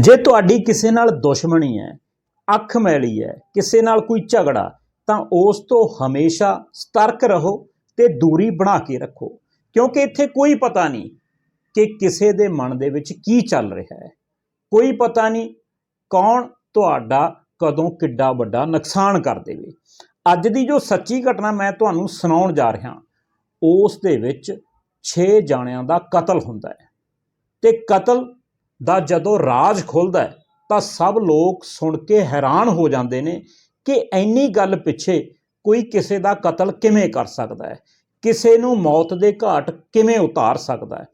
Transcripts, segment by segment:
ਜੇ ਤੁਹਾਡੀ ਕਿਸੇ ਨਾਲ ਦੁਸ਼ਮਣੀ ਹੈ, ਅੱਖ ਮੈਲੀ ਹੈ, ਕਿਸੇ ਨਾਲ ਕੋਈ ਝਗੜਾ, ਤਾਂ ਉਸ ਤੋਂ ਹਮੇਸ਼ਾ ਸਤਰਕ ਰਹੋ ਤੇ ਦੂਰੀ ਬਣਾ ਕੇ ਰੱਖੋ। ਕਿਉਂਕਿ ਇੱਥੇ ਕੋਈ ਪਤਾ ਨਹੀਂ ਕਿ ਕਿਸੇ ਦੇ ਮਨ ਦੇ ਵਿੱਚ ਕੀ ਚੱਲ ਰਿਹਾ ਹੈ। ਕੋਈ ਪਤਾ ਨਹੀਂ ਕੌਣ ਤੁਹਾਡਾ ਕਦੋਂ ਕਿੱਡਾ ਵੱਡਾ ਨੁਕਸਾਨ ਕਰ ਦੇਵੇ। ਅੱਜ ਦੀ ਜੋ ਸੱਚੀ ਘਟਨਾ ਮੈਂ ਤੁਹਾਨੂੰ ਸੁਣਾਉਣ ਜਾ ਰਿਹਾ ਉਸ ਦੇ ਵਿੱਚ 6 ਜਾਣਿਆਂ ਦਾ ਕਤਲ ਹੁੰਦਾ ਹੈ। ਤੇ ਕਤਲ ਦਾ ਜਦੋਂ ਰਾਜ ਖੁੱਲਦਾ ਤਾਂ ਸਭ ਲੋਕ ਸੁਣ ਕੇ ਹੈਰਾਨ ਹੋ ਜਾਂਦੇ ਨੇ ਕਿ ਐਨੀ ਗੱਲ ਪਿੱਛੇ ਕੋਈ ਕਿਸੇ ਦਾ ਕਤਲ ਕਿਵੇਂ ਕਰ ਸਕਦਾ ਹੈ? ਕਿਸੇ ਨੂੰ ਮੌਤ ਦੇ ਘਾਟ ਕਿਵੇਂ ਉਤਾਰ ਸਕਦਾ ਹੈ?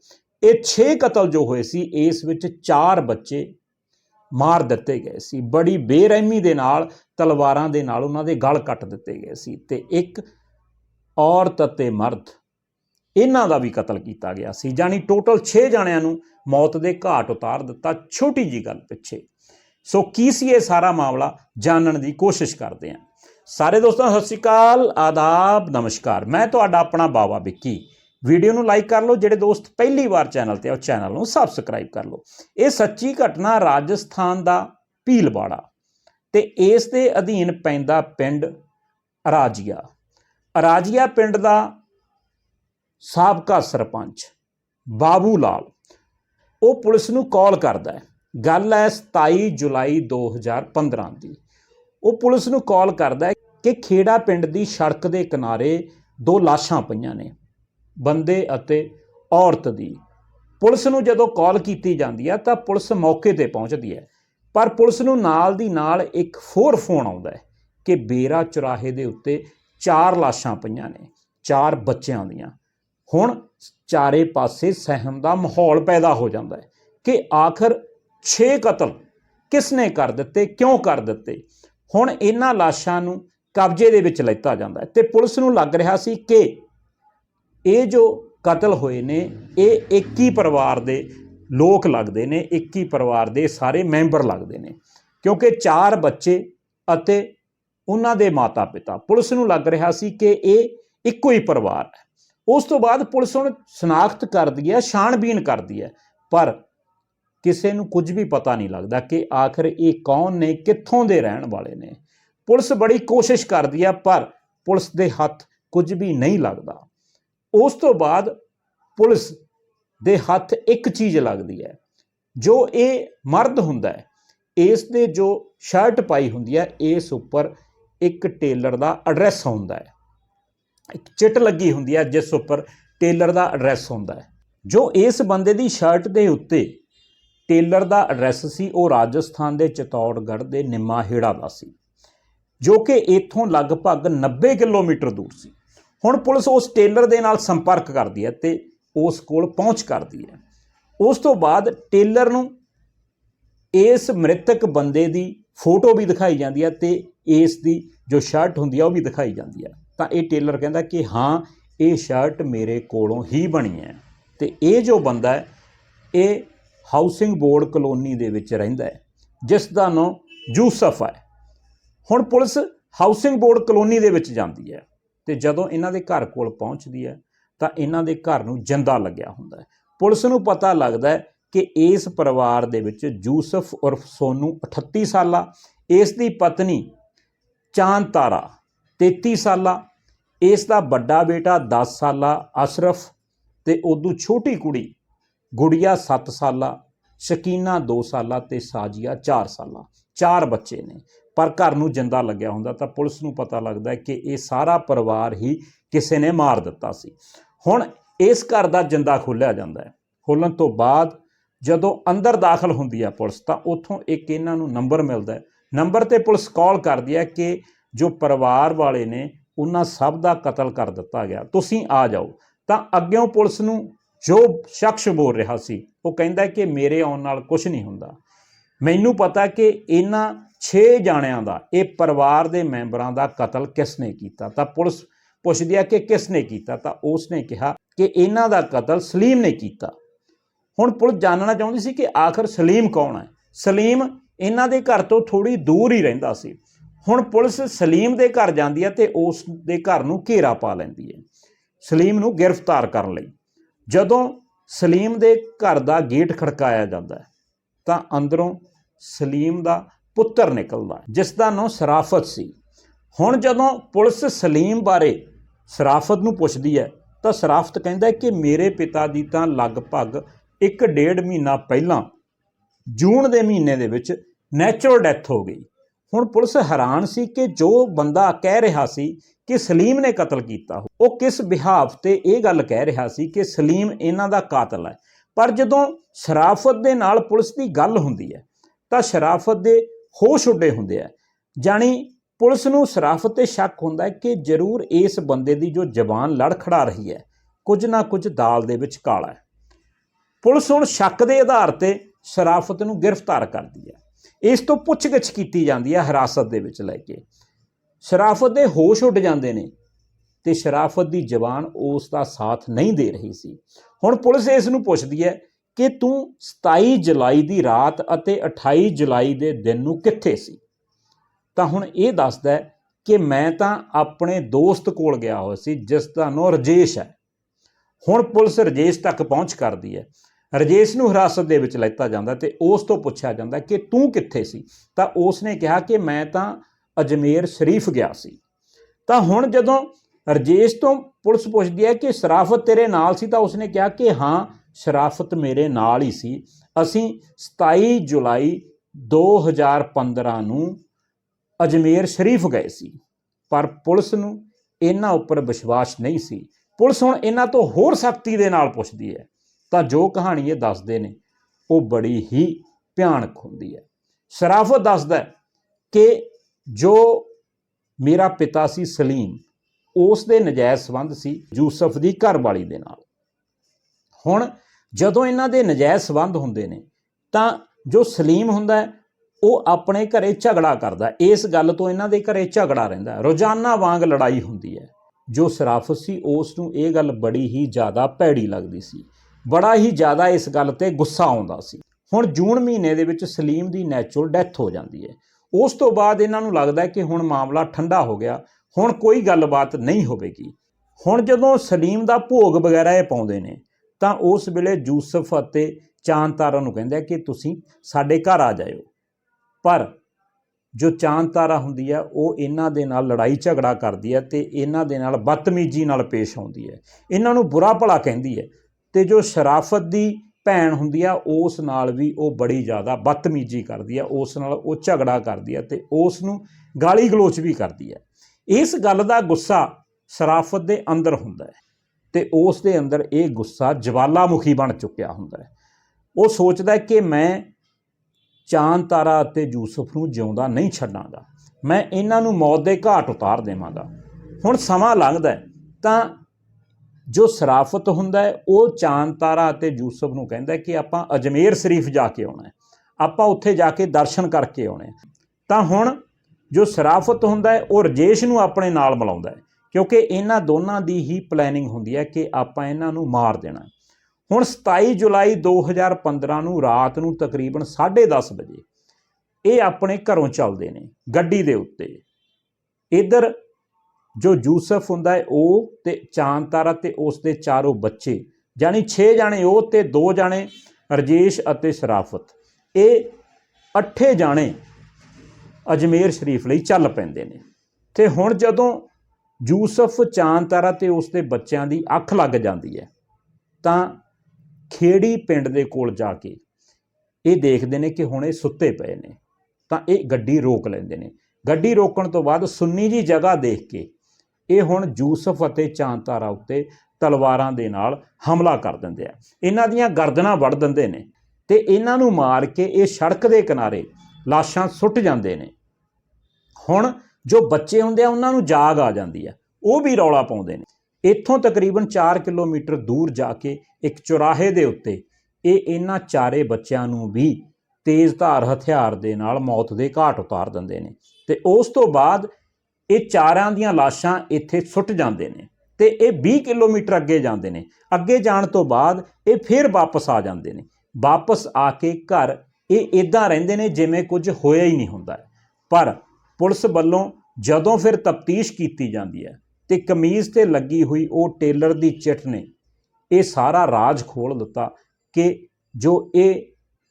ਇਹ 6 ਕਤਲ ਜੋ ਹੋਏ ਸੀ, ਇਸ ਵਿੱਚ 4 ਬੱਚੇ ਮਾਰ ਦਿੱਤੇ ਗਏ ਸੀ। ਬੜੀ ਬੇਰਹਿਮੀ ਦੇ ਨਾਲ, ਤਲਵਾਰਾਂ ਦੇ ਨਾਲ ਉਹਨਾਂ ਦੇ ਗਲ ਕੱਟ ਦਿੱਤੇ ਗਏ ਸੀ ਤੇ ਇੱਕ ਔਰਤ ਅਤੇ ਮਰਦ ਇਹਨਾਂ ਦਾ ਵੀ ਕਤਲ ਕੀਤਾ ਗਿਆ ਸੀ ਜਾਨੀ ਟੋਟਲ 6 ਜਾਣਿਆਂ ਨੂੰ ਮੌਤ ਦੇ ਘਾਟ ਉਤਾਰ ਦਿੱਤਾ ਛੋਟੀ ਜੀ ਗੱਲ ਪਿੱਛੇ। ਸੋ ਕੀ ਸੀ ਇਹ ਸਾਰਾ ਮਾਮਲਾ? ਜਾਣਨ ਦੀ ਕੋਸ਼ਿਸ਼ ਕਰਦੇ ਹਾਂ। ਸਾਰੇ ਦੋਸਤਾਂ, ਸਤਿ ਸ਼੍ਰੀ ਅਕਾਲ, ਆਦਾਬ, ਨਮਸਕਾਰ। ਮੈਂ ਤੁਹਾਡਾ ਆਪਣਾ ਬਾਵਾ ਵਿੱਕੀ। ਵੀਡੀਓ ਨੂੰ ਲਾਈਕ ਕਰ ਲਓ, ਜਿਹੜੇ ਦੋਸਤ ਪਹਿਲੀ ਵਾਰ ਚੈਨਲ ਤੇ ਆ, ਉਹ ਚੈਨਲ ਨੂੰ ਸਬਸਕ੍ਰਾਈਬ ਕਰ ਲਓ। ਇਹ ਸੱਚੀ ਘਟਨਾ ਰਾਜਸਥਾਨ ਦਾ ਭੀਲਵਾੜਾ ਤੇ ਇਸ ਦੇ ਅਧੀਨ ਪੈਂਦਾ ਪਿੰਡ ਅਰਾਜੀਆ। ਅਰਾਜੀਆ ਪਿੰਡ ਦਾ ਸਾਬਕਾ ਸਰਪੰਚ ਬਾਬੂ ਲਾਲ। ਉਹ ਪੁਲਿਸ ਨੂੰ ਕਾਲ ਕਰਦਾ ਹੈ। ਗੱਲ ਹੈ 27 ਜੁਲਾਈ 2015 ਦੀ। ਉਹ ਪੁਲਿਸ ਨੂੰ ਕਾਲ ਕਰਦਾ ਹੈ ਕਿ ਖੇੜਾ ਪਿੰਡ ਦੀ ਸੜਕ ਦੇ ਕਿਨਾਰੇ ਦੋ ਲਾਸ਼ਾਂ ਪਈਆਂ ਨੇ, ਬੰਦੇ ਅਤੇ ਔਰਤ ਦੀ। ਪੁਲਿਸ ਨੂੰ ਜਦੋਂ ਕਾਲ ਕੀਤੀ ਜਾਂਦੀ ਹੈ ਤਾਂ ਪੁਲਿਸ ਮੌਕੇ ਤੇ ਪਹੁੰਚਦੀ ਹੈ। ਪਰ ਪੁਲਿਸ ਨੂੰ ਨਾਲ ਦੀ ਨਾਲ ਇੱਕ ਹੋਰ ਫੋਨ ਆਉਂਦਾ ਹੈ ਕਿ ਬੇਰਾ ਚੁਰਾਹੇ ਦੇ ਉੱਤੇ ਚਾਰ ਲਾਸ਼ਾਂ ਪਈਆਂ ਨੇ, ਚਾਰ ਬੱਚਿਆਂ ਦੀਆਂ। ਹੁਣ ਚਾਰੇ ਪਾਸੇ ਸਹਿਮ ਦਾ ਮਾਹੌਲ ਪੈਦਾ ਹੋ ਜਾਂਦਾ ਹੈ ਕਿ ਆਖਰ 6 ਕਤਲ ਕਿਸ ਨੇ ਕਰ ਦਿੱਤੇ, ਕਿਉਂ ਕਰ ਦਿੱਤੇ? ਹੁਣ ਇਹਨਾਂ ਲਾਸ਼ਾਂ ਨੂੰ ਕਬਜ਼ੇ ਦੇ ਵਿੱਚ ਲੈਤਾ ਜਾਂਦਾ ਹੈ ਤੇ ਪੁਲਿਸ ਨੂੰ ਲੱਗ ਰਿਹਾ ਸੀ ਕਿ ਇਹ ਜੋ ਕਤਲ ਹੋਏ ਨੇ, ਇਹ ਇੱਕ ਹੀ ਪਰਿਵਾਰ ਦੇ ਲੋਕ ਲੱਗਦੇ ਨੇ, ਇੱਕ ਹੀ ਪਰਿਵਾਰ ਦੇ ਸਾਰੇ ਮੈਂਬਰ ਲੱਗਦੇ ਨੇ, ਕਿਉਂਕਿ ਚਾਰ ਬੱਚੇ ਅਤੇ ਉਹਨਾਂ ਦੇ ਮਾਤਾ-ਪਿਤਾ। ਪੁਲਿਸ ਨੂੰ ਲੱਗ ਰਿਹਾ ਸੀ ਕਿ ਇਹ ਇੱਕੋ ਹੀ ਪਰਿਵਾਰ ਹੈ। ਉਸ ਤੋਂ ਬਾਅਦ ਪੁਲਿਸ ਹੁਣ ਸ਼ਨਾਖਤ ਕਰਦੀ ਹੈ ਛਾਣਬੀਨ ਕਰਦੀ ਹੈ। ਪਰ ਕਿਸੇ ਨੂੰ ਕੁਝ ਵੀ ਪਤਾ ਨਹੀਂ ਲੱਗਦਾ ਕਿ ਆਖਰ ਇਹ ਕੌਣ ਨੇ, ਕਿੱਥੋਂ ਦੇ ਰਹਿਣ ਵਾਲੇ ਨੇ। ਪੁਲਿਸ ਬੜੀ ਕੋਸ਼ਿਸ਼ ਕਰਦੀ ਹੈ, ਪਰ ਪੁਲਿਸ ਦੇ ਹੱਥ ਕੁਝ ਵੀ ਨਹੀਂ ਲੱਗਦਾ। ਉਸ ਤੋਂ ਬਾਅਦ ਪੁਲਿਸ ਦੇ ਹੱਥ ਇੱਕ ਚੀਜ਼ ਲੱਗਦੀ ਹੈ, ਜੋ ਇਹ ਮਰਦ ਹੁੰਦਾ ਹੈ। ਇਸ ਦੇ ਜੋ ਸ਼ਰਟ ਪਾਈ ਹੁੰਦੀ ਹੈ, ਇਸ ਉੱਪਰ ਇੱਕ ਟੇਲਰ ਦਾ ਐਡਰੈਸ ਹੁੰਦਾ ਹੈ। ਇੱਕ ਚਿੱਟ ਲੱਗੀ ਹੁੰਦੀ ਹੈ ਜਿਸ ਉੱਪਰ ਟੇਲਰ ਦਾ ਐਡਰੈਸ ਹੁੰਦਾ ਹੈ। ਜੋ ਇਸ ਬੰਦੇ ਦੀ ਸ਼ਰਟ ਦੇ ਉੱਤੇ ਟੇਲਰ ਦਾ ਐਡਰੈਸ ਸੀ, ਉਹ ਰਾਜਸਥਾਨ ਦੇ ਚਿਤੌੜਗੜ੍ਹ ਦੇ ਨਿੰਮਾਹੇੜਾ ਦਾ ਸੀ ਜੋ ਕਿ ਇੱਥੋਂ ਲਗਭਗ 90 ਕਿਲੋਮੀਟਰ ਦੂਰ ਸੀ। ਹੁਣ ਪੁਲਿਸ ਉਸ ਟੇਲਰ ਦੇ ਨਾਲ ਸੰਪਰਕ ਕਰਦੀ ਹੈ ਤੇ ਉਸ ਕੋਲ ਪਹੁੰਚ ਕਰਦੀ ਹੈ। ਉਸ ਤੋਂ ਬਾਅਦ ਟੇਲਰ ਨੂੰ ਇਸ ਮ੍ਰਿਤਕ ਬੰਦੇ ਦੀ ਫੋਟੋ ਵੀ ਦਿਖਾਈ ਜਾਂਦੀ ਹੈ ਤੇ ਇਸ ਦੀ ਜੋ ਸ਼ਰਟ ਹੁੰਦੀ ਹੈ ਉਹ ਵੀ ਦਿਖਾਈ ਜਾਂਦੀ ਹੈ। ਤਾਂ ਇਹ ਟੇਲਰ ਕਹਿੰਦਾ ਕਿ ਹਾਂ, ਇਹ ਸ਼ਰਟ ਮੇਰੇ ਕੋਲੋਂ ਹੀ ਬਣੀ ਹੈ। ਤੇ ਇਹ ਜੋ ਬੰਦਾ ਹੈ, ਇਹ ਹਾਊਸਿੰਗ ਬੋਰਡ ਕਲੋਨੀ ਦੇ ਵਿੱਚ ਰਹਿੰਦਾ ਹੈ, ਜਿਸ ਦਾ ਨਾਮ ਯੂਸਫ ਹੈ। ਹੁਣ ਪੁਲਿਸ ਹਾਊਸਿੰਗ ਬੋਰਡ ਕਲੋਨੀ ਦੇ ਵਿੱਚ ਜਾਂਦੀ ਹੈ ਤੇ ਜਦੋਂ ਇਹਨਾਂ ਦੇ ਘਰ ਕੋਲ ਪਹੁੰਚਦੀ ਹੈ, ਤਾਂ ਇਹਨਾਂ ਦੇ ਘਰ ਨੂੰ ਜੰਦਾ ਲੱਗਿਆ ਹੁੰਦਾ ਹੈ। ਪੁਲਿਸ ਨੂੰ ਪਤਾ ਲੱਗਦਾ ਹੈ ਕਿ ਇਸ ਪਰਿਵਾਰ ਦੇ ਵਿੱਚ ਯੂਸਫ ਉਰਫ ਸੋਨੂ 38 ਸਾਲਾ, ਇਸ ਦੀ ਪਤਨੀ ਚਾਂਦ ਤਾਰਾ 33 ਸਾਲਾ ਇਸ ਦਾ ਵੱਡਾ ਬੇਟਾ 10 ਸਾਲਾ ਅਸ਼ਰਫ ਤੇ ਉਦੋਂ ਛੋਟੀ ਕੁੜੀ ਗੁੜੀਆ 7 ਸਾਲਾ, ਸ਼ਕੀਨਾ 2 ਸਾਲਾ ਤੇ ਸਾਜੀਆ 4 ਸਾਲਾ, ਚਾਰ ਬੱਚੇ ਨੇ। ਪਰ ਘਰ ਨੂੰ ਜਿੰਦਾ ਲੱਗਿਆ ਹੁੰਦਾ ਤਾਂ ਪੁਲਿਸ ਨੂੰ ਪਤਾ ਲੱਗਦਾ ਕਿ ਇਹ ਸਾਰਾ ਪਰਿਵਾਰ ਹੀ ਕਿਸੇ ਨੇ ਮਾਰ ਦਿੱਤਾ ਸੀ। ਹੁਣ ਇਸ ਘਰ ਦਾ ਜਿੰਦਾ ਖੋਲ੍ਹਿਆ ਜਾਂਦਾ ਹੈ। ਖੋਲ੍ਹਣ ਤੋਂ ਬਾਅਦ ਜਦੋਂ ਅੰਦਰ ਦਾਖਲ ਹੁੰਦੀ ਹੈ ਪੁਲਿਸ ਤਾਂ ਉੱਥੋਂ ਇੱਕ ਇਹਨਾਂ ਨੂੰ ਨੰਬਰ ਮਿਲਦਾ ਹੈ। ਨੰਬਰ ਤੇ ਪੁਲਿਸ ਕਾਲ ਕਰਦੀ ਹੈ ਕਿ ਜੋ ਪਰਿਵਾਰ ਵਾਲੇ ਨੇ ਉਹਨਾਂ ਸਭ ਦਾ ਕਤਲ ਕਰ ਦਿੱਤਾ ਗਿਆ। ਤੁਸੀਂ ਆ ਜਾਓ। ਤਾਂ ਅੱਗਿਓਂ ਪੁਲਿਸ ਨੂੰ ਜੋ ਸ਼ਖਸ ਬੋਲ ਰਿਹਾ ਸੀ, ਉਹ ਕਹਿੰਦਾ ਕਿ ਮੇਰੇ ਆਉਣ ਨਾਲ ਕੁਝ ਨਹੀਂ ਹੁੰਦਾ। ਮੈਨੂੰ ਪਤਾ ਕਿ ਇਹਨਾਂ 6 ਜਾਣਿਆਂ ਦਾ, ਇਹ ਪਰਿਵਾਰ ਦੇ ਮੈਂਬਰਾਂ ਦਾ ਕਤਲ ਕਿਸ ਨੇ ਕੀਤਾ? ਤਾਂ ਪੁਲਿਸ ਪੁੱਛਦੀ ਹੈ ਕਿ ਕਿਸ ਨੇ ਕੀਤਾ? ਤਾਂ ਉਸ ਨੇ ਕਿਹਾ ਕਿ ਇਹਨਾਂ ਦਾ ਕਤਲ ਸਲੀਮ ਨੇ ਕੀਤਾ। ਹੁਣ ਪੁਲਿਸ ਜਾਣਨਾ ਚਾਹੁੰਦੀ ਸੀ ਕਿ ਆਖਰ ਸਲੀਮ ਕੌਣ ਹੈ? ਸਲੀਮ ਇਹਨਾਂ ਦੇ ਘਰ ਤੋਂ ਥੋੜੀ ਦੂਰ ਹੀ ਰਹਿੰਦਾ ਸੀ। ਹੁਣ ਪੁਲਿਸ ਸਲੀਮ ਦੇ ਘਰ ਜਾਂਦੀ ਹੈ ਤੇ ਉਸ ਦੇ ਘਰ ਨੂੰ ਘੇਰਾ ਪਾ ਲੈਂਦੀ ਹੈ। ਸਲੀਮ ਨੂੰ ਗ੍ਰਿਫਤਾਰ ਕਰਨ ਲਈ। ਜਦੋਂ ਸਲੀਮ ਦੇ ਘਰ ਦਾ ਗੇਟ ਖੜਕਾਇਆ ਜਾਂਦਾ ਹੈ, ਤਾਂ ਅੰਦਰੋਂ ਸਲੀਮ ਦਾ ਪੁੱਤਰ ਨਿਕਲਦਾ ਜਿਸ ਦਾ ਨਾਂ ਸਰਾਫਤ ਸੀ। ਹੁਣ ਜਦੋਂ ਪੁਲਿਸ ਸਲੀਮ ਬਾਰੇ ਸਰਾਫਤ ਨੂੰ ਪੁੱਛਦੀ ਹੈ, ਤਾਂ ਸਰਾਫਤ ਕਹਿੰਦਾ ਕਿ ਮੇਰੇ ਪਿਤਾ ਦੀ ਤਾਂ ਲਗਭਗ ਇੱਕ ਡੇਢ ਮਹੀਨਾ ਪਹਿਲਾਂ ਜੂਨ ਦੇ ਮਹੀਨੇ ਦੇ ਵਿੱਚ ਨੈਚੁਰਲ ਡੈਥ ਹੋ ਗਈ। ਹੁਣ ਪੁਲਿਸ ਹੈਰਾਨ ਸੀ ਕਿ ਜੋ ਬੰਦਾ ਕਹਿ ਰਿਹਾ ਸੀ ਕਿ ਸਲੀਮ ਨੇ ਕਤਲ ਕੀਤਾ ਉਹ ਕਿਸ ਬਿਹਾਵ ਤੇ ਇਹ ਗੱਲ ਕਹਿ ਰਿਹਾ ਸੀ ਕਿ ਸਲੀਮ ਇਹਨਾਂ ਦਾ ਕਾਤਲ ਹੈ। ਪਰ ਜਦੋਂ ਸ਼ਰਾਫਤ ਦੇ ਨਾਲ ਪੁਲਿਸ ਦੀ ਗੱਲ ਹੁੰਦੀ ਹੈ, ਤਾਂ ਸ਼ਰਾਫਤ ਦੇ ਹੋਸ਼ ਉੱਡੇ ਹੁੰਦੇ ਆ। ਜਾਣੀ ਪੁਲਿਸ ਨੂੰ ਸ਼ਰਾਫਤ ਤੇ ਸ਼ੱਕ ਹੁੰਦਾ ਹੈ ਕਿ ਜ਼ਰੂਰ ਇਸ ਬੰਦੇ ਦੀ ਜੋ ਜ਼ਬਾਨ ਲੜ ਖੜਾ ਰਹੀ ਹੈ, ਕੁਝ ਨਾ ਕੁਝ ਦਾਲ ਦੇ ਵਿੱਚ ਕਾਲਾ ਹੈ। ਪੁਲਿਸ ਹੁਣ ਸ਼ੱਕ ਦੇ ਆਧਾਰ ਤੇ ਸ਼ਰਾਫਤ ਨੂੰ ਗ੍ਰਿਫਤਾਰ ਕਰਦੀ ਹੈ। ਇਸ ਤੋਂ ਪੁੱਛਗਿੱਛ ਕੀਤੀ ਜਾਂਦੀ ਹੈ ਹਿਰਾਸਤ ਦੇ ਵਿੱਚ ਲੈ ਕੇ। ਸ਼ਰਾਫਤ ਦੇ ਹੋਸ਼ ਉੱਡ ਜਾਂਦੇ ਨੇ ਤੇ ਸ਼ਰਾਫਤ ਦੀ ਜ਼ਬਾਨ ਉਸ ਦਾ ਸਾਥ ਨਹੀਂ ਦੇ ਰਹੀ ਸੀ। ਹੁਣ ਪੁਲਿਸ ਇਸ ਨੂੰ ਪੁੱਛਦੀ ਹੈ ਕਿ ਤੂੰ 27 ਜੁਲਾਈ ਦੀ ਰਾਤ ਅਤੇ 28 ਜੁਲਾਈ ਦੇ ਦਿਨ ਨੂੰ ਕਿੱਥੇ ਸੀ? ਤਾਂ ਹੁਣ ਇਹ ਦੱਸਦਾ ਹੈ ਕਿ ਮੈਂ ਤਾਂ ਆਪਣੇ ਦੋਸਤ ਕੋਲ ਗਿਆ ਹੋਇਆ ਸੀ, ਜਿਸ ਦਾ ਨਾਂ ਰਜੇਸ਼ ਹੈ। ਹੁਣ ਪੁਲਿਸ ਰਜੇਸ਼ ਤੱਕ ਪਹੁੰਚ ਕਰਦੀ ਹੈ। ਰਜੇਸ਼ ਨੂੰ ਹਿਰਾਸਤ ਦੇ ਵਿੱਚ ਲੈਤਾ ਜਾਂਦਾ ਤੇ ਉਸ ਤੋਂ ਪੁੱਛਿਆ ਜਾਂਦਾ ਕਿ ਤੂੰ ਕਿੱਥੇ ਸੀ? ਤਾਂ ਉਸ ਨੇ ਕਿਹਾ ਕਿ ਮੈਂ ਤਾਂ ਅਜਮੇਰ ਸ਼ਰੀਫ ਗਿਆ ਸੀ। ਤਾਂ ਹੁਣ ਜਦੋਂ ਰਜੇਸ਼ ਤੋਂ ਪੁਲਿਸ ਪੁੱਛਦੀ ਹੈ ਕਿ ਸ਼ਰਾਫਤ ਤੇਰੇ ਨਾਲ ਸੀ ਤਾਂ ਉਸਨੇ ਕਿਹਾ ਕਿ ਹਾਂ, ਸ਼ਰਾਫਤ ਮੇਰੇ ਨਾਲ ਹੀ ਸੀ। ਅਸੀਂ 27 ਜੁਲਾਈ 2015 ਨੂੰ ਅਜਮੇਰ ਸ਼ਰੀਫ ਗਏ ਸੀ, ਪਰ ਪੁਲਿਸ ਨੂੰ ਇਹਨਾਂ ਉੱਪਰ ਵਿਸ਼ਵਾਸ ਨਹੀਂ ਸੀ। ਪੁਲਿਸ ਹੁਣ ਇਹਨਾਂ ਤੋਂ ਹੋਰ ਸਖਤੀ ਦੇ ਨਾਲ ਪੁੱਛਦੀ ਹੈ। ਤਾਂ ਜੋ ਕਹਾਣੀ ਇਹ ਦੱਸਦੇ ਨੇ, ਉਹ ਬੜੀ ਹੀ ਭਿਆਨਕ ਹੁੰਦੀ ਹੈ। ਸ਼ਰਾਫਤ ਦੱਸਦਾ ਕਿ ਜੋ ਮੇਰਾ ਪਿਤਾ ਸੀ ਸਲੀਮ, ਉਸ ਦੇ ਨਜਾਇਜ਼ ਸੰਬੰਧ ਸੀ ਯੂਸਫ ਦੀ ਘਰਵਾਲੀ ਦੇ ਨਾਲ। ਹੁਣ ਜਦੋਂ ਇਹਨਾਂ ਦੇ ਨਜਾਇਜ਼ ਸੰਬੰਧ ਹੁੰਦੇ ਨੇ, ਤਾਂ ਜੋ ਸਲੀਮ ਹੁੰਦਾ ਉਹ ਆਪਣੇ ਘਰੇ ਝਗੜਾ ਕਰਦਾ ਇਸ ਗੱਲ ਤੋਂ ਇਹਨਾਂ ਦੇ ਘਰੇ ਝਗੜਾ ਰਹਿੰਦਾ ਰੋਜ਼ਾਨਾ ਵਾਂਗ ਲੜਾਈ ਹੁੰਦੀ ਹੈ। ਜੋ ਸਰਾਫਤ ਸੀ, ਉਸ ਨੂੰ ਇਹ ਗੱਲ ਬੜੀ ਹੀ ਜ਼ਿਆਦਾ ਭੈੜੀ ਲੱਗਦੀ ਸੀ। ਬੜਾ ਹੀ ਜ਼ਿਆਦਾ ਇਸ ਗੱਲ ਤੇ ਗੁੱਸਾ ਆਉਂਦਾ ਸੀ। ਹੁਣ ਜੂਨ ਮਹੀਨੇ ਦੇ ਵਿੱਚ ਸਲੀਮ ਦੀ ਨੈਚੁਰਲ ਡੈਥ ਹੋ ਜਾਂਦੀ ਹੈ। ਉਸ ਤੋਂ ਬਾਅਦ ਇਹਨਾਂ ਨੂੰ ਲੱਗਦਾ ਕਿ ਹੁਣ ਮਾਮਲਾ ਠੰਡਾ ਹੋ ਗਿਆ। ਹੁਣ ਕੋਈ ਗੱਲਬਾਤ ਨਹੀਂ ਹੋਵੇਗੀ। ਹੁਣ ਜਦੋਂ ਸਲੀਮ ਦਾ ਭੋਗ ਵਗੈਰਾ ਇਹ ਪਾਉਂਦੇ ਨੇ, ਤਾਂ ਉਸ ਵੇਲੇ ਯੂਸਫ ਅਤੇ ਚਾਂਦ ਤਾਰਾ ਨੂੰ ਕਹਿੰਦੇ ਕਿ ਤੁਸੀਂ ਸਾਡੇ ਘਰ ਆ ਜਾਇਓ। ਪਰ ਜੋ ਚਾਂਦ ਤਾਰਾ ਹੁੰਦੀ ਹੈ, ਉਹ ਇਹਨਾਂ ਦੇ ਨਾਲ ਲੜਾਈ ਝਗੜਾ ਕਰਦੀ ਹੈ ਤੇ ਇਹਨਾਂ ਦੇ ਨਾਲ ਬਦਤਮੀਜ਼ੀ ਨਾਲ ਪੇਸ਼ ਆਉਂਦੀ ਹੈ। ਇਹਨਾਂ ਨੂੰ ਬੁਰਾ ਭਲਾ ਕਹਿੰਦੀ ਹੈ। ਤੇ ਜੋ ਸ਼ਰਾਫਤ ਦੀ ਭੈਣ ਹੁੰਦੀ ਆ, ਉਸ ਨਾਲ ਵੀ ਉਹ ਬੜੀ ਜ਼ਿਆਦਾ ਬਦਤਮੀਜ਼ੀ ਕਰਦੀ ਆ, ਉਸ ਨਾਲ ਉਹ ਝਗੜਾ ਕਰਦੀ ਆ ਤੇ ਉਸ ਨੂੰ ਗਾਲੀ ਗਲੋਚ ਵੀ ਕਰਦੀ ਹੈ ਇਸ ਗੱਲ ਦਾ ਗੁੱਸਾ ਸ਼ਰਾਫਤ ਦੇ ਅੰਦਰ ਹੁੰਦਾ ਹੈ ਤੇ ਉਸ ਦੇ ਅੰਦਰ ਇਹ ਗੁੱਸਾ ਜਵਾਲਾਮੁਖੀ ਬਣ ਚੁੱਕਿਆ ਹੁੰਦਾ ਹੈ। ਉਹ ਸੋਚਦਾ ਹੈ ਕਿ ਮੈਂ ਚਾਂਦ, ਤਾਰਾ ਅਤੇ ਯੂਸਫ ਨੂੰ ਜਿਉਂਦਾ ਨਹੀਂ ਛੱਡਾਂਗਾ। ਮੈਂ ਇਹਨਾਂ ਨੂੰ ਮੌਤ ਦੇ ਘਾਟ ਉਤਾਰ ਦੇਵਾਂਗਾ। ਹੁਣ ਸਮਾਂ ਲੰਘਦਾ ਤਾਂ ਜੋ ਸਰਾਫਤ ਹੁੰਦਾ ਹੈ, ਉਹ ਚਾਂਦ, ਤਾਰਾ ਅਤੇ ਯੂਸਫ ਨੂੰ ਕਹਿੰਦਾ ਕਿ ਆਪਾਂ ਅਜਮੇਰ ਸ਼ਰੀਫ ਜਾ ਕੇ ਆਉਣਾ ਹੈ। ਆਪਾਂ ਉੱਥੇ ਜਾ ਕੇ ਦਰਸ਼ਨ ਕਰਕੇ ਆਉਣੇ ਤਾਂ ਹੁਣ ਜੋ ਸਰਾਫਤ ਹੁੰਦਾ ਹੈ, ਉਹ ਰਜੇਸ਼ ਨੂੰ ਆਪਣੇ ਨਾਲ ਮਿਲਾਉਂਦਾ ਹੈ, ਕਿਉਂਕਿ ਇਹਨਾਂ ਦੋਨਾਂ ਦੀ ਹੀ ਪਲੈਨਿੰਗ ਹੁੰਦੀ ਹੈ ਕਿ ਆਪਾਂ ਇਹਨਾਂ ਨੂੰ ਮਾਰ ਦੇਣਾ ਹੁਣ 27 ਜੁਲਾਈ 2015 ਨੂੰ ਰਾਤ ਨੂੰ ਤਕਰੀਬਨ 10:30 ਵਜੇ ਇਹ ਆਪਣੇ ਘਰੋਂ ਚੱਲਦੇ ਨੇ ਗੱਡੀ ਦੇ ਉੱਤੇ। ਇਧਰ ਜੋ ਯੂਸਫ ਹੁੰਦਾ ਹੈ, ਉਹ ਤੇ ਚਾਂਦ ਤਾਰਾ ਤੇ ਉਸ ਦੇ ਚਾਰੋਂ ਬੱਚੇ ਜਾਨੀ 6 ਜਾਣੇ ਉਹ ਤੇ 2 ਜਾਣੇ, ਰਜੇਸ਼ ਅਤੇ ਸ਼ਰਾਫਤ। ਇਹ ਅੱਠੇ ਜਾਣੇ ਅਜਮੇਰ ਸ਼ਰੀਫ ਲਈ ਚੱਲ ਪੈਂਦੇ ਨੇ। ਤੇ ਹੁਣ ਜਦੋਂ ਯੂਸਫ ਚਾਂਦ ਤਾਰਾ ਤੇ ਉਸ ਦੇ ਬੱਚਿਆਂ ਦੀ ਅੱਖ ਲੱਗ ਜਾਂਦੀ ਹੈ, ਤਾਂ ਖੇੜੀ ਪਿੰਡ ਦੇ ਕੋਲ ਜਾ ਕੇ ਇਹ ਦੇਖਦੇ ਨੇ ਕਿ ਹੁਣ ਇਹ ਸੁੱਤੇ ਪਏ ਨੇ, ਤਾਂ ਇਹ ਗੱਡੀ ਰੋਕ ਲੈਂਦੇ ਨੇ। ਗੱਡੀ ਰੋਕਣ ਤੋਂ ਬਾਅਦ ਸੁੰਨੀ ਜੀ ਜਗ੍ਹਾ ਦੇਖ ਕੇ ਇਹ ਹੁਣ ਯੂਸਫ ਅਤੇ ਚਾਂਤਾਰਾ ਉੱਤੇ ਤਲਵਾਰਾਂ ਦੇ ਨਾਲ ਹਮਲਾ ਕਰ ਦਿੰਦੇ ਆ। ਇਹਨਾਂ ਦੀਆਂ ਗਰਦਨਾਂ ਵੱਢ ਦਿੰਦੇ ਨੇ ਤੇ ਇਹਨਾਂ ਨੂੰ ਮਾਰ ਕੇ ਇਹ ਸੜਕ ਦੇ ਕਿਨਾਰੇ ਲਾਸ਼ਾਂ ਸੁੱਟ ਜਾਂਦੇ ਨੇ। ਹੁਣ ਜੋ ਬੱਚੇ ਹੁੰਦੇ ਆ, ਉਹਨਾਂ ਨੂੰ ਜਾਗ ਆ ਜਾਂਦੀ ਆ। ਉਹ ਵੀ ਰੌਲਾ ਪਾਉਂਦੇ ਨੇ। ਇੱਥੋਂ ਤਕਰੀਬਨ 4 ਕਿਲੋਮੀਟਰ ਦੂਰ ਜਾ ਕੇ ਇੱਕ ਚੁਰਾਹੇ ਦੇ ਉੱਤੇ ਇਹ ਇਹਨਾਂ ਚਾਰੇ ਬੱਚਿਆਂ ਨੂੰ ਵੀ ਤੇਜ਼ ਧਾਰ ਹਥਿਆਰ ਦੇ ਨਾਲ ਮੌਤ ਦੇ ਘਾਟ ਉਤਾਰ ਦਿੰਦੇ ਨੇ। ਤੇ ਉਸ ਤੋਂ ਬਾਅਦ ਇਹ ਚਾਰਾਂ ਦੀਆਂ ਲਾਸ਼ਾਂ ਇੱਥੇ ਸੁੱਟ ਜਾਂਦੇ ਨੇ ਤੇ ਇਹ 20 ਕਿਲੋਮੀਟਰ ਅੱਗੇ ਜਾਂਦੇ ਨੇ। ਅੱਗੇ ਜਾਣ ਤੋਂ ਬਾਅਦ ਇਹ ਫਿਰ ਵਾਪਸ ਆ ਜਾਂਦੇ ਨੇ। ਵਾਪਸ ਆ ਕੇ ਘਰ ਇਹ ਇਦਾਂ ਰਹਿੰਦੇ ਨੇ ਜਿਵੇਂ ਕੁਝ ਹੋਇਆ ਹੀ ਨਹੀਂ ਹੁੰਦਾ। ਪਰ ਪੁਲਿਸ ਵੱਲੋਂ ਜਦੋਂ ਫਿਰ ਤਫਤੀਸ਼ ਕੀਤੀ ਜਾਂਦੀ ਹੈ ਤੇ ਕਮੀਜ਼ ਤੇ ਲੱਗੀ ਹੋਈ ਉਹ ਟੇਲਰ ਦੀ ਚਿੱਟ ਨੇ ਇਹ ਸਾਰਾ ਰਾਜ ਖੋਲ ਦਿੱਤਾ ਕਿ ਜੋ ਇਹ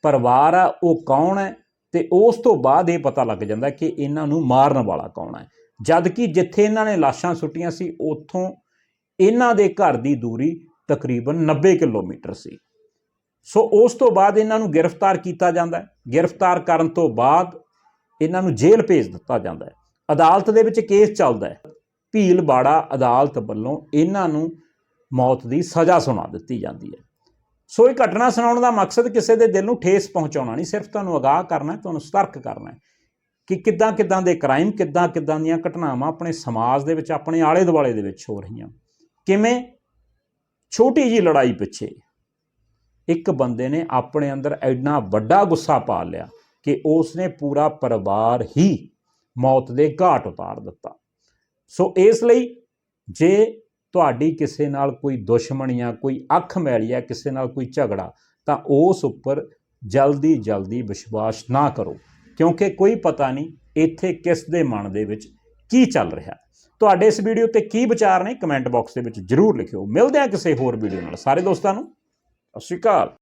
ਪਰਿਵਾਰ ਆ ਉਹ ਕੌਣ ਹੈ ਤੇ ਉਸ ਤੋਂ ਬਾਅਦ ਇਹ ਪਤਾ ਲੱਗ ਜਾਂਦਾ ਕਿ ਇਹਨਾਂ ਨੂੰ ਮਾਰਨ ਵਾਲਾ ਕੌਣ ਹੈ। ਜਦ ਕਿ ਜਿੱਥੇ ਇਹਨਾਂ ਨੇ ਲਾਸ਼ਾਂ ਸੁੱਟੀਆਂ ਸੀ, ਉੱਥੋਂ ਇਹਨਾਂ ਦੇ ਘਰ ਦੀ ਦੂਰੀ ਤਕਰੀਬਨ 90 ਕਿਲੋਮੀਟਰ ਸੀ। ਸੋ ਉਸ ਤੋਂ ਬਾਅਦ ਇਹਨਾਂ ਨੂੰ ਗ੍ਰਿਫਤਾਰ ਕੀਤਾ ਜਾਂਦਾ ਹੈ। ਗ੍ਰਿਫਤਾਰ ਕਰਨ ਤੋਂ ਬਾਅਦ ਇਹਨਾਂ ਨੂੰ ਜੇਲ੍ਹ ਭੇਜ ਦਿੱਤਾ ਜਾਂਦਾ ਹੈ। ਅਦਾਲਤ ਦੇ ਵਿੱਚ ਕੇਸ ਚੱਲਦਾ ਹੈ। ਭੀਲਬਾੜਾ ਅਦਾਲਤ ਵੱਲੋਂ ਇਹਨਾਂ ਨੂੰ ਮੌਤ ਦੀ ਸਜ਼ਾ ਸੁਣਾ ਦਿੱਤੀ ਜਾਂਦੀ ਹੈ। ਸੋ ਇਹ ਘਟਨਾ ਸੁਣਾਉਣ ਦਾ ਮਕਸਦ ਕਿਸੇ ਦੇ ਦਿਲ ਨੂੰ ਠੇਸ ਪਹੁੰਚਾਉਣਾ ਨਹੀਂ, ਸਿਰਫ ਤੁਹਾਨੂੰ ਅਗਾਹ ਕਰਨਾ ਹੈ, ਤੁਹਾਨੂੰ ਸਤਰਕ ਕਰਨਾ ਹੈ। ਕਿ ਕਿੱਦਾਂ ਕਿੱਦਾਂ ਦੇ ਕ੍ਰਾਈਮ, ਕਿੱਦਾਂ ਕਿੱਦਾਂ ਦੀਆਂ ਘਟਨਾਵਾਂ ਆਪਣੇ ਸਮਾਜ ਦੇ ਵਿੱਚ, ਆਪਣੇ ਆਲੇ ਦੁਆਲੇ ਦੇ ਵਿੱਚ ਹੋ ਰਹੀਆਂ। ਕਿਵੇਂ? ਛੋਟੀ ਜੀ ਲੜਾਈ ਪਿੱਛੇ। ਇੱਕ ਬੰਦੇ ਨੇ ਆਪਣੇ ਅੰਦਰ ਐਡਾ ਵੱਡਾ ਗੁੱਸਾ ਪਾ ਲਿਆ ਕਿ ਉਸ ਨੇ ਪੂਰਾ ਪਰਿਵਾਰ ਹੀ ਮੌਤ ਦੇ ਘਾਟ ਉਤਾਰ ਦਿੱਤਾ। ਸੋ ਇਸ ਲਈ ਜੇ ਤੁਹਾਡੀ ਕਿਸੇ ਨਾਲ ਕੋਈ ਦੁਸ਼ਮਣੀ ਆ ਕੋਈ ਅੱਖ ਮੈਲੀ ਆ ਕਿਸੇ ਨਾਲ ਕੋਈ ਝਗੜਾ, ਤਾਂ ਉਸ ਉੱਪਰ ਜਲਦੀ ਜਲਦੀ ਵਿਸ਼ਵਾਸ ਨਾ ਕਰੋ। ਕਿਉਂਕਿ ਕੋਈ ਪਤਾ ਨਹੀਂ ਇੱਥੇ ਕਿਸ ਦੇ ਮਨ ਦੇ ਵਿੱਚ ਕੀ ਚੱਲ ਰਿਹਾ। ਤੁਹਾਡੇ ਇਸ ਵੀਡੀਓ ਤੇ ਕੀ ਵਿਚਾਰ ਨੇ ਕਮੈਂਟ ਬਾਕਸ ਦੇ ਵਿੱਚ ਜਰੂਰ ਲਿਖਿਓ। ਮਿਲਦੇ ਹਾਂ ਕਿਸੇ ਹੋਰ ਵੀਡੀਓ ਨਾਲ। ਸਾਰੇ ਦੋਸਤਾਂ ਨੂੰ, ਸਤਿ ਸ਼੍ਰੀ ਅਕਾਲ।